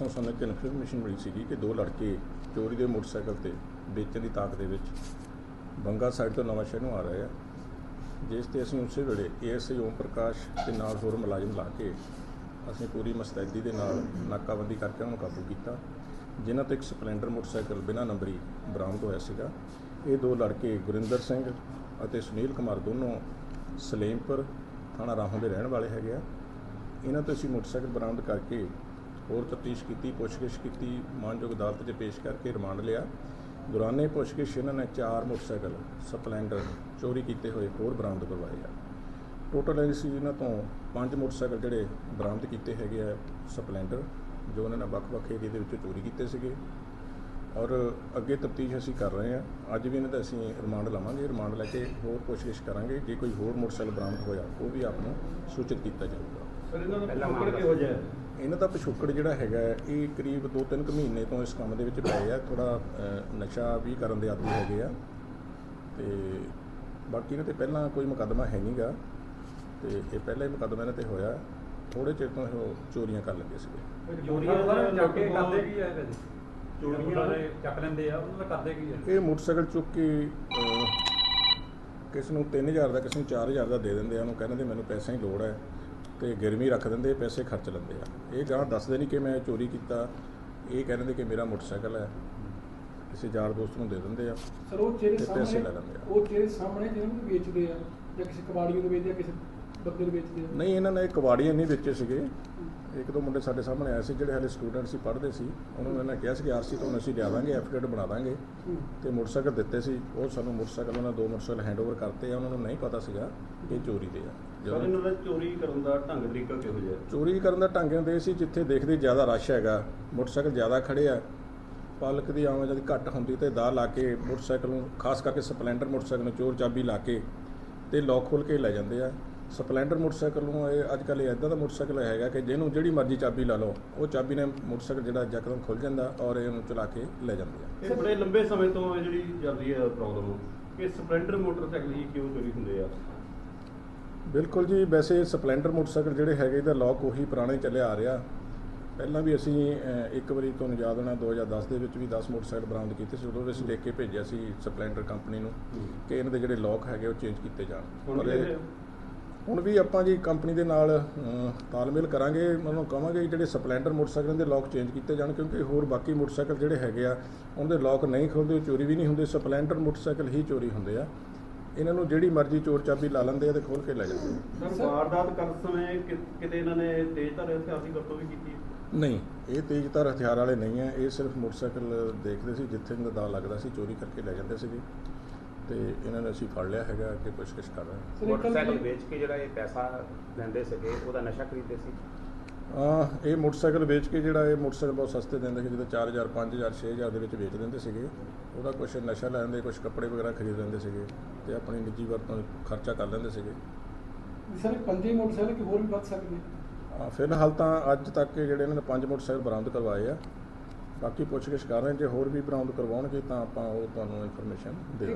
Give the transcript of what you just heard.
ਪਾਸੋਂ ਸਾਨੂੰ ਇੱਕ ਇਨਫੋਰਮੇਸ਼ਨ ਮਿਲੀ ਸੀਗੀ ਕਿ ਦੋ ਲੜਕੇ ਚੋਰੀ ਦੇ ਮੋਟਰਸਾਈਕਲ ਤੇ ਵੇਚਣ ਦੀ ਤਾਕ ਦੇ ਵਿੱਚ ਬੰਗਾ ਸਾਈਡ ਤੋਂ ਨਵਾਂ ਸ਼ਹਿਰ ਨੂੰ ਆ ਰਹੇ ਆ, ਜਿਸ ਤੇ ਅਸੀਂ ਉਸੇ ਵੇਲੇ ਏਐਸਆਈ ਓਮ ਪ੍ਰਕਾਸ਼ ਤੇ ਨਾਲ ਹੋਰ ਮੁਲਾਜ਼ਮ ਲਾ ਕੇ ਅਸੀਂ ਪੂਰੀ ਮਸਤੈਦੀ ਦੇ ਨਾਲ ਨਾਕਾਬੰਦੀ ਕਰਕੇ ਉਹਨਾਂ ਨੂੰ ਕਾਬੂ ਕੀਤਾ, ਜਿਨ੍ਹਾਂ ਤੋਂ ਇੱਕ ਸਪਲੈਂਡਰ ਮੋਟਰਸਾਈਕਲ ਬਿਨਾਂ ਨੰਬਰੀ ਬਰਾਮਦ ਹੋਇਆ ਸੀਗਾ। ਇਹ ਦੋ ਲੜਕੇ ਗੁਰਿੰਦਰ ਸਿੰਘ ਅਤੇ ਸੁਨੀਲ ਕੁਮਾਰ ਦੋਨੋਂ ਸਲੇਮਪੁਰ ਥਾਣਾ ਰਾਹੋਂ ਦੇ ਰਹਿਣ ਵਾਲੇ ਹੈਗੇ ਆ। ਇਹਨਾਂ ਤੋਂ ਅਸੀਂ ਮੋਟਰਸਾਈਕਲ ਬਰਾਮਦ ਕਰਕੇ ਹੋਰ ਤਫਤੀਸ਼ ਕੀਤੀ, ਪੁੱਛਗਿੱਛ ਕੀਤੀ, ਮਾਨਯੋਗ ਅਦਾਲਤ 'ਚ ਪੇਸ਼ ਕਰਕੇ ਰਿਮਾਂਡ ਲਿਆ। ਦੌਰਾਨੇ ਪੁੱਛਗਿੱਛ ਇਹਨਾਂ ਨੇ ਚਾਰ ਮੋਟਰਸਾਈਕਲ, ਸਪਲੈਂਡਰ ਚੋਰੀ ਕੀਤੇ ਹੋਏ ਹੋਰ ਬਰਾਮਦ ਕਰਵਾਏ ਆ। ਟੋਟਲ ਅਸੀਂ ਇਹਨਾਂ ਤੋਂ ਪੰਜ ਮੋਟਰਸਾਈਕਲ ਜਿਹੜੇ ਬਰਾਮਦ ਕੀਤੇ ਹੈਗੇ ਆ, ਸਪਲੈਂਡਰ, ਜੋ ਉਹਨਾਂ ਨੇ ਵੱਖ-ਵੱਖ ਏਰੀਏ ਦੇ ਵਿੱਚੋਂ ਚੋਰੀ ਕੀਤੇ ਸੀਗੇ। ਔਰ ਅੱਗੇ ਤਫਤੀਸ਼ ਅਸੀਂ ਕਰ ਰਹੇ ਹਾਂ। ਅੱਜ ਵੀ ਇਹਨਾਂ ਦਾ ਅਸੀਂ ਰਿਮਾਂਡ ਲਵਾਂਗੇ, ਰਿਮਾਂਡ ਲੈ ਕੇ ਹੋਰ ਕੋਸ਼ਿਸ਼ ਕਰਾਂਗੇ। ਜੇ ਕੋਈ ਹੋਰ ਮੋਟਰਸਾਈਕਲ ਬਰਾਮਦ ਹੋਇਆ, ਉਹ ਵੀ ਆਪ ਨੂੰ ਸੂਚਿਤ ਕੀਤਾ ਜਾਊਗਾ। ਸਰ, ਇਹਨਾਂ ਦਾ ਕਿਹੋ ਜਿਹਾ ਇਹਨਾਂ ਦਾ ਪਿਛੋਕੜ ਜਿਹੜਾ ਹੈਗਾ ਹੈ, ਇਹ ਕਰੀਬ 2-3 ਕੁ ਮਹੀਨੇ ਤੋਂ ਇਸ ਕੰਮ ਦੇ ਵਿੱਚ ਪਏ ਆ ਥੋੜਾ ਨਸ਼ਾ ਵੀ ਕਰਨ ਦੇ ਆਦੀ ਹੈਗੇ ਆ। ਤੇ ਬਾਕੀ ਇਹਨਾਂ ਤੇ ਪਹਿਲਾਂ ਕੋਈ ਮੁਕੱਦਮਾ ਹੈ ਨਹੀਂਗਾ ਤੇ ਇਹ ਪਹਿਲਾ ਹੀ ਮੁਕੱਦਮਾ ਇਹਨਾਂ ਤੇ ਹੋਇਆ। ਥੋੜੇ ਚਿਰ ਤੋਂ ਇਹ ਚੋਰੀਆਂ ਕਰਨ ਲੱਗੇ ਸੀਗੇ। ਚੋਰੀਆਂ ਸਰ ਚੱਕ ਕੇ ਕਰਦੇ ਕੀ ਹੈ ਕਦੇ ਚੋਰੀਆਂ- ਚੱਕ ਲੈਂਦੇ ਆ ਉਹਨਾਂ ਦਾ ਕਰਦੇ ਕੀ ਹੈ ਇਹ ਮੋਟਰਸਾਈਕਲ ਚੁੱਕ ਕੇ ਕਿਸ ਨੂੰ 3000 ਦਾ ਕਿਸ ਨੂੰ 4000 ਦਾ ਦੇ ਦਿੰਦੇ ਆ ਉਹਨੂੰ ਕਹਿੰਦੇ ਮੈਨੂੰ ਪੈਸਿਆਂ ਦੀ ਲੋੜ ਹੈ। ਤੇ ਗਿਰਵੀ ਰੱਖ ਦਿੰਦੇ ਪੈਸੇ ਖਰਚ ਲੈਂਦੇ ਆ। ਇਹ ਗਾਂ ਦੱਸਦੇ ਨਹੀਂ ਕਿ ਮੈਂ ਚੋਰੀ ਕੀਤਾ। ਇਹ ਕਹਿੰਦੇ ਕਿ ਮੇਰਾ ਮੋਟਰਸਾਈਕਲ ਹੈ। ਕਿਸੇ ਯਾਰ ਦੋਸਤ ਨੂੰ ਦੇ ਦਿੰਦੇ ਆ ਸਰ ਉਹ ਚਿਹਰੇ ਤੇ ਪੈਸੇ ਸਾਹਮਣੇ ਲੈ ਲੈਂਦੇ ਆ। ਉਹ ਚਿਹਰੇ ਸਾਹਮਣੇ ਜਿਹਨਾਂ ਨੂੰ ਵੇਚਦੇ ਆ ਜਾਂ ਕਿਸੇ ਕਬਾੜੀਆਂ ਨੂੰ ਵੇਚਦੇ ਆ ਕਿਸੇ ਬੰਦੇ ਨੂੰ ਵੇਚਦੇ ਆ? ਨਹੀਂ ਇਹਨਾਂ ਨੇ ਕਵਾੜੀਆਂ ਨਹੀਂ ਵੇਚੇ ਸੀਗੇ। ਇੱਕ ਦੋ ਮੁੰਡੇ ਸਾਡੇ ਸਾਹਮਣੇ ਆਏ ਸੀ ਜਿਹੜੇ ਹਾਲੇ ਸਟੂਡੈਂਟ ਸੀ ਪੜ੍ਹਦੇ ਸੀ। ਉਹਨਾਂ ਨੂੰ ਇਹਨਾਂ ਕਿਹਾ ਸੀ ਕਿ ਆਰਸੀ ਤੋਂ ਅਸੀਂ ਲਿਆ ਦਾਂਗੇ ਐਫੀਡੇਵਿਟ ਬਣਾ ਦਾਂਗੇ। ਤੇ ਮੋਟਰਸਾਈਕਲ ਦਿੱਤੇ ਸੀ। ਉਹ ਸਾਨੂੰ ਮੋਟਰਸਾਈਕਲ ਉਹਨਾਂ ਦੋ ਮੋਟਰਸਾਈਕਲ ਹੈਂਡਓਵਰ ਕਰਤੇ ਆ। ਉਹਨਾਂ ਨੂੰ ਨਹੀਂ ਪਤਾ ਸੀਗਾ ਕਿ ਇਹ ਚੋਰੀ ਦੇ ਆ। ਜਦੋਂ ਇਹਨਾਂ ਦਾ ਚੋਰੀ ਕਰਨ ਦਾ ਢੰਗ ਤਰੀਕਾ ਕਿਹੋ ਜਿਹਾ? ਚੋਰੀ ਕਰਨ ਦਾ ਢੰਗ ਹੁੰਦੇ ਸੀ ਜਿੱਥੇ ਦੇਖਦੇ ਜ਼ਿਆਦਾ ਰਸ਼ ਹੈਗਾ ਮੋਟਰਸਾਈਕਲ ਜ਼ਿਆਦਾ ਖੜੇ ਆ ਪਲਕ ਦੀ ਆਵਾਜਾਈ ਘੱਟ ਹੁੰਦੀ ਤੇ ਦਾ ਲਾ ਕੇ ਮੋਟਰਸਾਈਕਲ ਨੂੰ ਖਾਸ ਕਰਕੇ ਸਪਲੈਂਡਰ ਮੋਟਰਸਾਈਕਲ ਨੂੰ ਚੋਰ ਚਾਬੀ ਲਾ ਕੇ ਤੇ ਲੋਕ ਖੋਲ ਕੇ ਲੈ ਜਾਂਦੇ ਆ। ਸਪਲੈਂਡਰ ਮੋਟਰਸਾਈਕਲ ਨੂੰ ਇਹ ਅੱਜ ਕੱਲ੍ਹ ਇਦਾਂ ਦਾ ਮੋਟਰਸਾਈਕਲ ਹੈਗਾ ਕਿ ਜਿਹਨੂੰ ਜਿਹੜੀ ਮਰਜ਼ੀ ਚਾਬੀ ਲਾ ਲਓ ਉਹ ਚਾਬੀ ਨੇ ਮੋਟਰਸਾਈਕਲ ਜਿਹੜਾ ਯਕਦਮ ਖੁੱਲ ਜਾਂਦਾ ਔਰ ਇਹਨੂੰ ਚਲਾ ਕੇ ਲੈ ਜਾਂਦੇ ਆ। ਇਹ ਬੜੇ ਲੰਬੇ ਸਮੇਂ ਤੋਂ ਇਹ ਜਿਹੜੀ ਚੱਲਦੀ ਹੈ ਪ੍ਰੋਬਲਮ ਕਿ ਸਪਲੈਂਡਰ ਮੋਟਰਸਾਈਕਲ ਹੀ ਕਿਉਂ ਚੋਰੀ ਹੁੰਦੇ ਆ? ਬਿਲਕੁਲ ਜੀ ਵੈਸੇ ਸਪਲੈਂਡਰ ਮੋਟਰਸਾਈਕਲ ਜਿਹੜੇ ਹੈਗੇ ਇਹਦਾ ਲੋਕ ਉਹੀ ਪੁਰਾਣੇ ਚੱਲਿਆ ਆ ਰਿਹਾ। ਪਹਿਲਾਂ ਵੀ ਅਸੀਂ ਇੱਕ ਵਾਰੀ ਤੁਹਾਨੂੰ ਯਾਦ ਹੋਣਾ 2010 ਦੇ ਵਿੱਚ ਵੀ 10 ਮੋਟਰਸਾਈਕਲ ਬਰਾਮਦ ਕੀਤੇ ਸੀ ਉਦੋਂ ਵੀ ਅਸੀਂ ਲਿਖ ਕੇ ਭੇਜਿਆ ਸੀ ਸਪਲੈਂਡਰ ਕੰਪਨੀ ਨੂੰ ਕਿ ਇਹਨਾਂ ਦੇ ਜਿਹੜੇ ਲੋਕ ਹੈਗੇ ਉਹ ਚੇਂਜ ਕੀਤੇ ਜਾਣ। ਹੁਣ ਪਰ ਵੀ ਹੁਣ ਆਪਾਂ ਜੀ ਕੰਪਨੀ ਦੇ ਨਾਲ ਤਾਲਮੇਲ ਕਰਾਂਗੇ ਮੈਨੂੰ ਕਹਾਂਗੇ ਜਿਹੜੇ ਸਪਲੈਂਡਰ ਮੋਟਰਸਾਈਕਲਾਂ ਦੇ ਲੋਕ ਚੇਂਜ ਕੀਤੇ ਜਾਣ ਕਿਉਂਕਿ ਹੋਰ ਬਾਕੀ ਮੋਟਰਸਾਈਕਲ ਜਿਹੜੇ ਹੈਗੇ ਆ ਉਹਨਾਂ ਦੇ ਲੋਕ ਨਹੀਂ ਖੁੱਲਦੇ ਚੋਰੀ ਵੀ ਨਹੀਂ ਹੁੰਦੇ। ਸਪਲੈਂਡਰ ਮੋਟਰਸਾਈਕਲ ਹੀ ਚੋਰੀ ਹੁੰਦੇ ਆ। ਇਹਨਾਂ ਨੂੰ ਜਿਹੜੀ ਮਰਜ਼ੀ ਚੋਰ ਚਾਬੀ ਲਾ ਲੈਂਦੇ ਆ ਤੇ ਖੋਲ ਕੇ ਲੈ ਜਾਂਦੇ ਆ। ਸਰ ਵਾਰਦਾਤ ਕਰਨ ਸਮੇਂ ਕਿ- ਕਿਤੇ ਇਹਨਾਂ ਨੇ ਤੇਜ਼ ਧਾਰ ਹਥਿਆਰ ਦੀ ਵਰਤੋਂ ਵੀ ਕੀਤੀ? ਨਹੀਂ ਇਹ ਤੇਜ਼ਧਾਰ ਹਥਿਆਰ ਵਾਲੇ ਨਹੀਂ ਆ। ਇਹ ਸਿਰਫ ਮੋਟਰਸਾਈਕਲ ਦੇਖਦੇ ਸੀ ਜਿੱਥੇ ਇਹਨਾਂ ਦਾ ਲੱਗਦਾ ਸੀ ਚੋਰੀ ਕਰਕੇ ਲੈ ਜਾਂਦੇ ਸੀਗੇ। ਤੇ ਇਹਨਾਂ ਨੇ ਅਸੀਂ ਫੜ ਲਿਆ ਹੈਗਾ ਕਿ ਪੁੱਛਗਿੱਛ ਕਰ ਰਹੇ ਹਾਂ। ਮੋਟਰਸਾਈਕਲ ਕੀ- ਵੇਚ ਕੇ ਜਿਹੜਾ ਇਹ ਪੈਸਾ ਲੈਂਦੇ ਸੀਗੇ ਉਹਦਾ ਨਸ਼ਾ ਖਰੀਦਦੇ ਸੀ? ਇਹ ਮੋਟਰਸਾਈਕਲ ਵੇਚ ਕੇ ਜਿਹੜਾ ਇਹ ਮੋਟਰਸਾਈਕਲ ਬਹੁਤ ਸਸਤੇ ਦਿੰਦੇ ਸੀ ਜਿੱਦਾਂ 4000 5000 6000 ਦੇ ਵਿੱਚ ਵੇਚ ਦਿੰਦੇ ਸੀਗੇ। ਉਹਦਾ ਕੁਝ ਨਸ਼ਾ ਲੈਂਦੇ ਕੁਝ ਕੱਪੜੇ ਵਗੈਰਾ ਖਰੀਦ ਲੈਂਦੇ ਸੀਗੇ ਤੇ ਆਪਣੀ ਨਿੱਜੀ ਵਰਤੋਂ ਖਰਚਾ ਕਰ ਲੈਂਦੇ ਸੀਗੇ। ਸਰ ਪੰਜੇ ਮੋਟਰਸਾਈਕਲ ਕਿ ਹੋਰ ਵੀ ਵੱਧ ਸਕਦੇ ਆ, ਫਿਲਹਾਲ ਤਾਂ ਅੱਜ ਤੱਕ ਜਿਹੜੇ ਇਹਨਾਂ ਨੇ ਪੰਜ ਮੋਟਰਸਾਈਕਲ ਬਰਾਮਦ ਕਰਵਾਏ ਆ। ਬਾਕੀ ਪੁੱਛਗਿੱਛ ਕਰ ਰਹੇ ਜੇ ਹੋਰ ਵੀ ਬਰਾਮਦ ਕਰਵਾਉਣਗੇ ਤਾਂ ਆਪਾਂ ਉਹ ਤੁਹਾਨੂੰ ਇਨਫੋਰਮੇਸ਼ਨ ਦੇ